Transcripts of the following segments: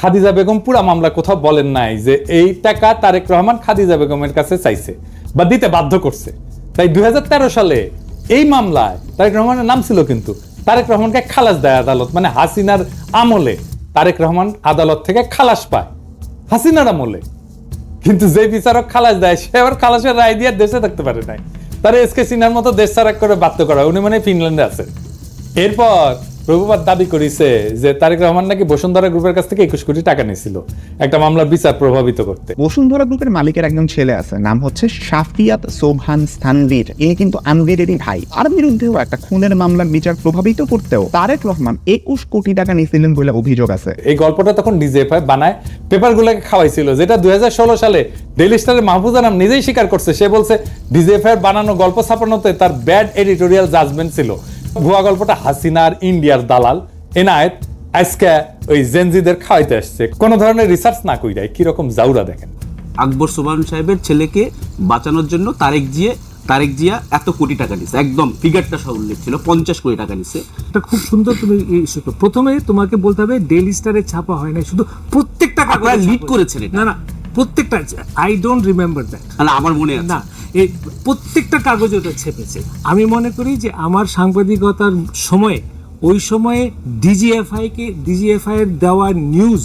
খাদিজা বেগম পুরা মামলা কোথাও বলেন নাই যে এই টাকা তারেক রহমান খাদিজা বেগমের কাছে চাইছে বা দিতে বাধ্য করছে। তাই দুই সালে এই মামলায় তারেক রহমানের নাম ছিল কিন্তু তারেক রহমানকে খালাস দেয় আদালত মানে হাসিনার আমলে তারেক রহমান আদালত থেকে খালাস পায়, হাসিনার আমলে। কিন্তু যে বিচারক খালাস দেয়, সে আবার খালাসের রায় দিয়ে দেশে থাকতে পারে নাই। তারা এসকে সিনহার মতো দেশ ছাড়া করে বাধ্য করা। উনি মানে ফিনল্যান্ডে আছে এরপর রঘুপাত দাবি করেছে যে তারেক রহমান নাকি বসুন্ধরা গ্রুপের কাছ থেকে একুশ কোটি টাকা নিয়েছিল। একটা মামলার বিচার প্রভাবিত করতে। বসুন্ধরা গ্রুপের মালিকের একজন ছেলে আছে নাম হচ্ছে শাফিয়াত সোবহান স্থানবীর। ইনি কিন্তু আনবিরেরই ভাই। আর বিরুদ্ধেও একটা খুনের মামলার বিচার প্রভাবিত করতেও তারেক রহমান একুশ কোটি টাকা নিয়েছিলেন বলে অভিযোগ আছে। এই গল্পটা তখন ডিজেএফআই বানায় পেপারগুলোকে খাওয়াইছিল যেটা দুই হাজার ষোলো সালে ডেলি স্টারের মাহফুজ আনাম নিজেই স্বীকার করছে। সে বলছে ডিজেএফআই বানানো গল্প ছাপানোতে তার ব্যাড এডিটোরিয়াল জাজমেন্ট ছিল। ভুয়া গল্পটা হাসিনার ইন্ডিয়ার দালাল। এনায়েত আজকে ওই জেনজিদের খাওয়াইতে আসছে। কোন ধরনের রিসার্চ না কইরাই কীরকম জাউরা দেখেন। আকবর সোবান সাহেবের ছেলেকে বাঁচানোর জন্য তারেক জিয়ে তারেক জিয়া এত কোটি টাকা নিছে। একদম ফিগারটা সব উল্লেখ ছিল পঞ্চাশ কোটি টাকা নিছে। এটা খুব সুন্দর তুমি প্রথমে তোমাকে বলতে হবে ডেলি স্টারে ছাপা হয় না শুধু প্রত্যেকটা lead করেছেন না না প্রত্যেকটা আই ডোন্ট রিমেম্বার দ্যাট না আমার মনে না এই প্রত্যেকটা কাগজে ওটা ছেপেছে। আমি মনে করি যে আমার সাংবাদিকতার সময়ে ওই সময়ে ডিজিএফআই কে ডিজিএফআই এর দেওয়া নিউজ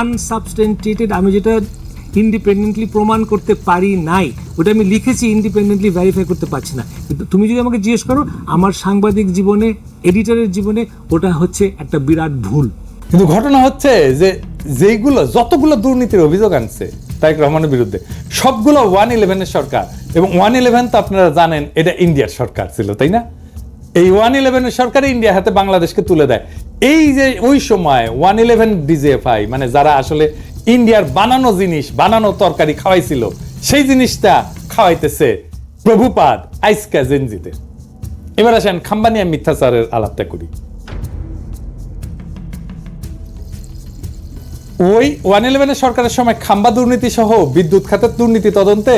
আনসাবস্টেন্টেটেড আমি যেটা ইন্ডিপেন্ডেন্টলি প্রমাণ করতে পারি নাই ওটা আমি লিখেছি ইন্ডিপেন্ডেন্টলি ভেরিফাই করতে পারছি না। কিন্তু তুমি যদি আমাকে জিজ্ঞেস করো আমার সাংবাদিক জীবনে এডিটরের জীবনে ওটা হচ্ছে একটা বিরাট ভুল। কিন্তু ঘটনা হচ্ছে যে যেইগুলো, যতগুলো দুর্নীতির অভিযোগ আনছে তারেক রহমানের বিরুদ্ধে, সবগুলো ওয়ান ইলেভেনের সরকার। এবং ওয়ান ইলেভেন তো আপনারা জানেন, এটা ইন্ডিয়ার সরকার ছিল, তাই না? এই ওয়ান ইলেভেনের সরকার ইন্ডিয়া হাতে বাংলাদেশকে তুলে দেয়। এই যে ওই সময় ওয়ান ইলেভেন ডিজেএফআই মানে যারা আসলে ইন্ডিয়ার বানানো জিনিস, বানানো তরকারি খাওয়াইছিল, সেই জিনিসটা খাওয়াইতেছে প্রভুপাদ আইসকা জেনজিদের এবার আসেন খাম্বানিয়া মিথ্যাচারের আলাপটা করি। ওই ওয়ান ইলেভেনের সরকারের সময় খাম্বা দুর্নীতি সহ বিদ্যুৎ খাতের দুর্নীতি তদন্তে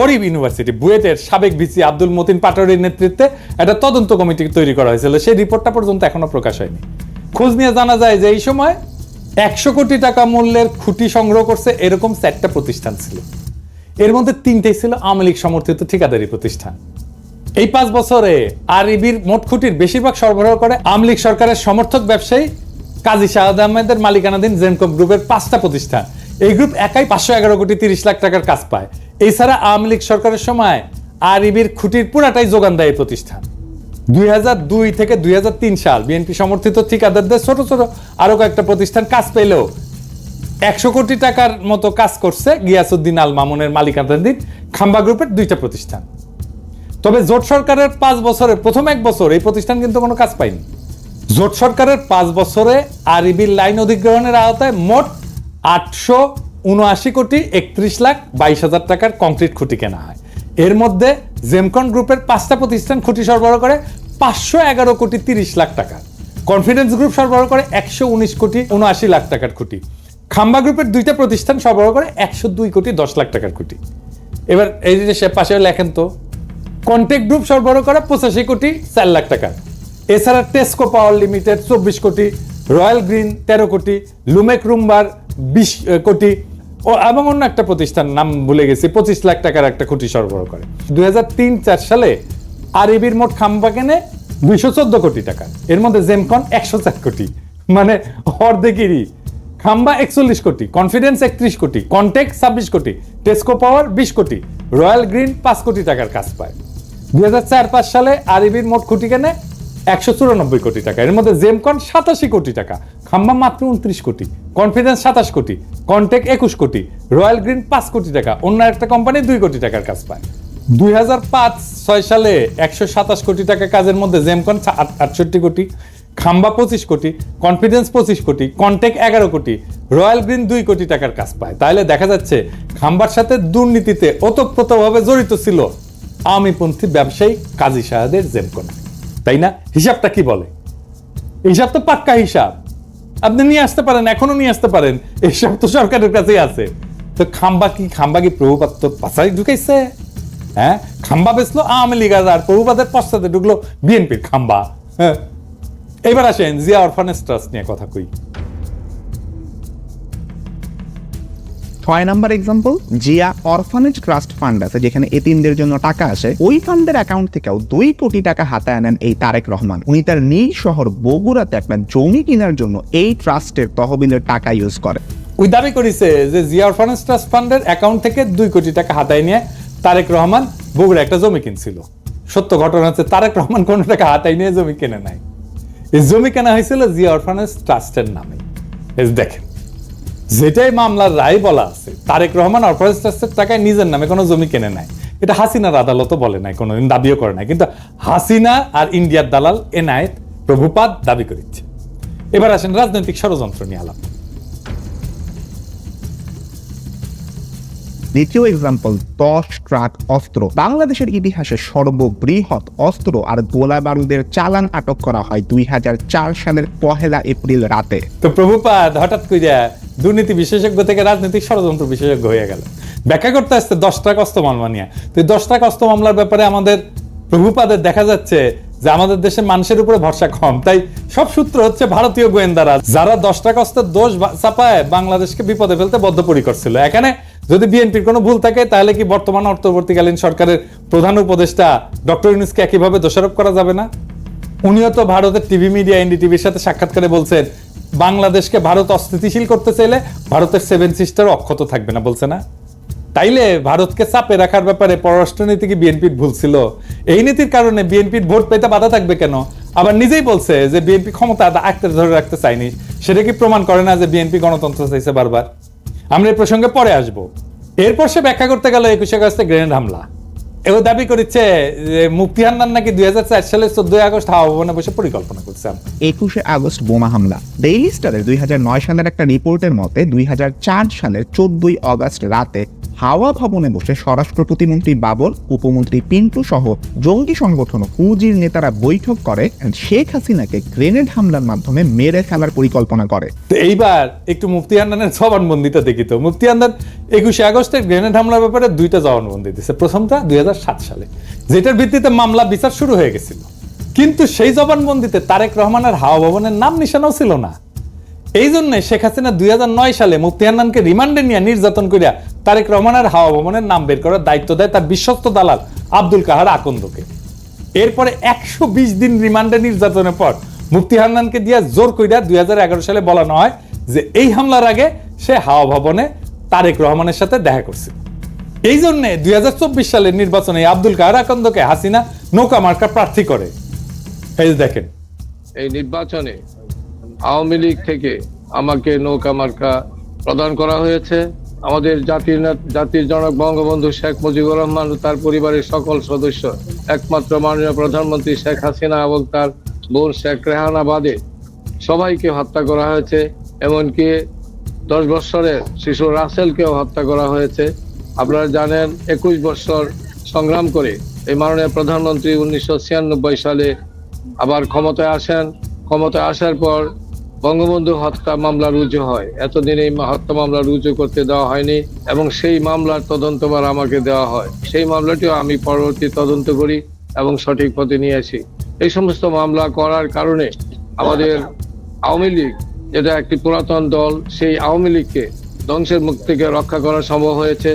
ওরিব ইউনিভার্সিটি, বুয়েটের সাবেক ভিসি আব্দুল মতিন পাটোয়ারির নেতৃত্বে একটা তদন্ত কমিটি তৈরি করা হয়েছিল। সেই রিপোর্টটা পর্যন্ত এখনও প্রকাশ হয়নি। খোঁজ নিয়ে জানা যায় যে এই সময় একশো কোটি টাকা মূল্যের খুঁটি সংগ্রহ করছে এরকম চারটা প্রতিষ্ঠান ছিল। এর মধ্যে তিনটেই ছিল আওয়ামী লীগ সমর্থিত ঠিকাদারি প্রতিষ্ঠান। এই পাঁচ বছরে আরইবির মোট খুঁটির বেশিরভাগ সরবরাহ করে আওয়ামী লীগ সরকারের সমর্থক ব্যবসায়ী কাজী শাহাদ আহমেদের মালিকানাধীন জেনকম গ্রুপের পাঁচটা প্রতিষ্ঠান। এই গ্রুপ একাই পাঁচশো এগারো কোটি তিরিশ লাখ টাকার কাজ পায়। এছাড়া আওয়ামী লীগ সরকারের সময় আরইবির খুঁটির পুরাটাই যোগান দেয় এই প্রতিষ্ঠান। দুই দুই থেকে দুই হাজার তিন সাল বিএনপি সমর্থিত ঠিকাদারদের ছোট ছোট আরও কয়েকটা প্রতিষ্ঠান কাজ পেলেও একশো কোটি টাকার মতো কাজ করছে গিয়াসুদ্দিন আল মামুনের মালিকানাধীন খাম্বা গ্রুপের দুইটা প্রতিষ্ঠান। তবে জোট সরকারের পাঁচ বছরে প্রথম এক বছর এই প্রতিষ্ঠান কিন্তু কোনো কাজ পায়নি। জোট সরকারের পাঁচ বছরে আরইবির লাইন অধিগ্রহণের আওতায় মোট আটশো উনআশি কোটি একত্রিশ লাখ বাইশ হাজার টাকার কংক্রিট খুঁটি কেনা হয়। এর মধ্যে জেমকন গ্রুপের পাঁচটা প্রতিষ্ঠান খুঁটি সরবরাহ করে পাঁচশো এগারো কোটি তিরিশ লাখ টাকা কনফিডেন্স গ্রুপ সরবরাহ করে একশো উনিশ কোটি উনআশি লাখ টাকার খুঁটি। খাম্বা গ্রুপের দুইটা প্রতিষ্ঠান সরবরাহ করে একশো দুই কোটি দশ লাখ টাকার খুঁটি। এবার এই যে সে পাশে লেখেন তো, কন্টেক্ট গ্রুপ সরবরাহ করে পঁচাশি কোটি চার লাখ টাকা এছাড়া টেস্কো পাওয়ার লিমিটেড চব্বিশ কোটি রয়্যাল গ্রিন তেরো কোটি লুমেক রুম্বার বিশ কোটি, ও, এবং অন্য একটা প্রতিষ্ঠান, নাম ভুলে গেছি, পঁচিশ লাখ টাকার একটা কোটি সরবরাহ করে। দুই হাজার তিন, চার সালে আরইবির মোট খাম্বা কেনে দুইশো চোদ্দ কোটি টাকা। এর মধ্যে জেমকন একশো চার কোটি। মানে অর্ধেকেরই। খাম্বা একচল্লিশ কোটি কনফিডেন্স একত্রিশ কোটি কন্টেক্ট ছাব্বিশ কোটি টেস্কো পাওয়ার বিশ কোটি রয়্যাল গ্রিন পাঁচ কোটি টাকার কাজ পায়। দুই হাজার চার, পাঁচ সালে আরইবির মোট খুঁটি কেনে একশো চুরানব্বই কোটি টাকা। এর মধ্যে জেমকন সাতাশি কোটি টাকা খাম্বা মাত্র উনত্রিশ কোটি কনফিডেন্স সাতাশ কোটি কন্টেক একুশ কোটি রয়্যাল গ্রিন পাঁচ কোটি টাকা, অন্য একটা কোম্পানি দুই কোটি টাকার কাজ পায়। দুই হাজার পাঁচ, ছয় সালে একশো সাতাশ কোটি টাকা কাজের মধ্যে জেমকন আটষট্টি কোটি খাম্বা পঁচিশ কোটি কনফিডেন্স পঁচিশ কোটি কন্টেক এগারো কোটি রয়্যাল গ্রিন দুই কোটি টাকার কাজ পায়। তাহলে দেখা যাচ্ছে খাম্বার সাথে দুর্নীতিতে ওতপ্রোতভাবে জড়িত ছিল আওয়ামীপন্থী ব্যবসায়ী কাজী সাহেদের জেমকন তাই না? হিসাবটা কি বলে? হিসাব তো পাক্কা হিসাব। আপনি নিয়ে আসতে পারেন, এখনও নিয়ে আসতে পারেন। এইসব তো সরকারের কাছেই আছে। তো খাম্বা কি খাম্বা কি প্রভুপাত তো পাশাই ঢুকাইছে? হ্যাঁ? খাম্বা বেচলো আওয়ামী লীগ আর প্রভুপাতের পশ্চাতে ঢুকলো বিএনপির খাম্বা। হ্যাঁ? এবার আসেন জিয়া অরফানেজ ট্রাস্ট নিয়ে কথা কই। ছয় number example Zia orphanage trust fund আছে, যেখানে এতিমদের জন্য টাকা আসে। ওই ফান্ডের অ্যাকাউন্ট থেকেও দুই কোটি টাকা হাতায় আনেন এই তারেক রহমান। উনি তার নিজ শহর বগুড়াতে একটা জমি কেনার জন্য এই ট্রাস্টের তহবিলের টাকা ইউজ করে। ওই দাবি করেছে যে জিয়া অরফানেজ ট্রাস্ট ফান্ডের অ্যাকাউন্ট থেকে দুই কোটি টাকা হাতায় নিয়ে তারেক রহমান বগুড়া একটা জমি কিনছিল। সত্য ঘটনা হচ্ছে তারেক রহমান কোনো টাকা হাতায় নিয়ে জমি কিনে নাই। এই জমি কেনা হয়েছিল জিয়া অরফানেজ ট্রাস্টের নামে। দেখেন। যেটাই মামলার রায় বলা আছে তারেক রহমান অরফানেজ ট্রাস্টের টাকায় নিজের নামে কোনো জমি কেনে নাই। এটা হাসিনার আদালতও বলে নাই কোনোদিন দাবিও করে নাই। কিন্তু হাসিনা আর ইন্ডিয়ার দালাল এনায়েত প্রভুপাদ দাবি করেছে। এবার আসেন রাজনৈতিক ষড়যন্ত্র নিয়ে আলাপ। দ্বিতীয় এক্সাম্পল দশ ট্রাক অস্ত্র। বাংলাদেশের ইতিহাসে সর্ববৃহৎ অস্ত্র আর গোলা বারুদের চালান আটক করা হয় দুই হাজার চার সালের পহেলা এপ্রিল রাতে। তো প্রভুপাদ হঠাৎ কইরা দুর্নীতি বিশেষজ্ঞ থেকে রাজনৈতিক ষড়যন্ত্র বিশেষজ্ঞ হয়ে গেল। ব্যাখ্যা করতে আসছে দশটা কস্ত মামলা নিয়ে। তো এই দশটা কস্ত মামলার ব্যাপারে আমাদের প্রভুপাদের দেখা যাচ্ছে যে আমাদের দেশের মানুষের উপরে ভরসা কম। তাই সব সূত্র হচ্ছে ভারতীয় গোয়েন্দারা যারা দশটা কষ্টের দোষ চাপায় বাংলাদেশকে বিপদে ফেলতে বদ্ধপরিকর ছিল এখানে যদি বিএনপির কোনো ভুল থাকে, তাহলে কি বর্তমান অন্তর্বর্তীকালীন সরকারের প্রধান উপদেষ্টা ডক্টর ইউনুসকে একইভাবে দোষারোপ করা যাবে না? উনিও তো ভারতের টিভি মিডিয়া, এনডিটিভির সাথে সাক্ষাৎকারে বলছেন বাংলাদেশকে ভারত অস্থিতিশীল করতে চাইলে ভারতের সেভেন সিস্টার অক্ষত থাকবে না, বলছে না? তাইলে ভারতকে চাপে রাখার ব্যাপারে পররাষ্ট্রনীতি কি বিএনপির ভুল ছিল। এই নীতির কারণে বিএনপির ভোট পেতে বাধা থাকবে কেন? আবার নিজেই বলছে যে বিএনপি ক্ষমতা আঁকতে ধরে রাখতে চায়নি। সেটা কি প্রমাণ করে না যে বিএনপি গণতন্ত্র চাইছে বারবার? আমরা এই প্রসঙ্গে পরে আসব। এরপর সে ব্যাখ্যা করতে গেল একুশে আগস্টে গ্রেনেড হামলা। এও দাবি করেছে যে মুক্তি হান্নান নাকি দুই হাজার চার সালের চোদ্দই আগস্ট হাওয়া ভবনে বসে পরিকল্পনা করছেন একুশে আগস্ট বোমা হামলা। ডেইলি স্টারের দুই হাজার নয় সালের একটা রিপোর্টের মতে দুই হাজার চার সালের চোদ্দই আগস্ট রাতে হাওয়া ভবনে বসে স্বরাষ্ট্র প্রতিমন্ত্রী বাবর, উপমন্ত্রী পিন্টু সহ জঙ্গি সংগঠন ও হুজির নেতারা বৈঠক করে শেখ হাসিনাকে গ্রেনেড হামলার মাধ্যমে মেরে ফেলার পরিকল্পনা করে। তো এইবার একটু মুফতি হান্নানের জবানবন্দিটা দেখি তো। মুফতি হান্নান একুশে আগস্টের গ্রেনেড হামলার ব্যাপারে দুইটা জবানবন্দি দিচ্ছে প্রথমটা দুই হাজার সাত সালে, যেটার ভিত্তিতে মামলা বিচার শুরু হয়ে গেছিল। কিন্তু সেই জবানবন্দিতে তারেক রহমানের হাওয়া ভবনের নাম নিশানাও ছিল না। এই জন্য শেখ হাসিনা দুই হাজার নয় সালে মুফতি হান্নানকে রিমান্ডে নিয়ে নির্যাতন করিয়া তারেক রহমানের হাওয়া ভবনের নাম বের করার দায়িত্ব দেয় তার বিশ্বস্ত দালাল আব্দুল কাহার আকন্দকে। এরপরে একশো বিশ দিন রিমান্ডে নির্যাতনের পর মুফতি হান্নানকে দিয়া জোর কইরা দুই হাজার এগারো সালে বলানো হয় যে এই হামলার আগে সে হাওয়া ভবনে তারেক রহমানের সাথে দেখা করছে। এই জন্যে দুই হাজার চব্বিশ সালের নির্বাচনে আব্দুল কাহার আকন্দকে হাসিনা নৌকা মার্কা প্রার্থী করে। দেখেন। এই নির্বাচনে আওয়ামী লীগ থেকে আমাকে নৌকা মার্কা প্রদান করা হয়েছে। আমাদের জাতির জাতির জনক বঙ্গবন্ধু শেখ মুজিবুর রহমান ও তার পরিবারের সকল সদস্য, একমাত্র মাননীয় প্রধানমন্ত্রী শেখ হাসিনা এবং তার বোন শেখ রেহানা বাদে সবাইকে হত্যা করা হয়েছে, এমনকি দশ বৎসরের শিশু রাসেলকেও হত্যা করা হয়েছে। আপনারা জানেন, একুশ বছর সংগ্রাম করে এই মাননীয় প্রধানমন্ত্রী উনিশশো ছিয়ানব্বই সালে আবার ক্ষমতায় আসেন। ক্ষমতায় আসার পর বঙ্গবন্ধু হত্যা মামলা রুজু হয়। এতদিন এই হত্যা মামলা রুজু করতে দেওয়া হয়নি এবং সেই মামলার তদন্তবার আমাকে দেওয়া হয়। সেই মামলাটিও আমি পরবর্তী তদন্ত করি এবং সঠিক পথে নিয়ে আসি। এই সমস্ত মামলা করার কারণে আমাদের আওয়ামী লীগ যেটা একটি পুরাতন দল, সেই আওয়ামী লীগকে ধ্বংসের মুখ থেকে রক্ষা করা সম্ভব হয়েছে।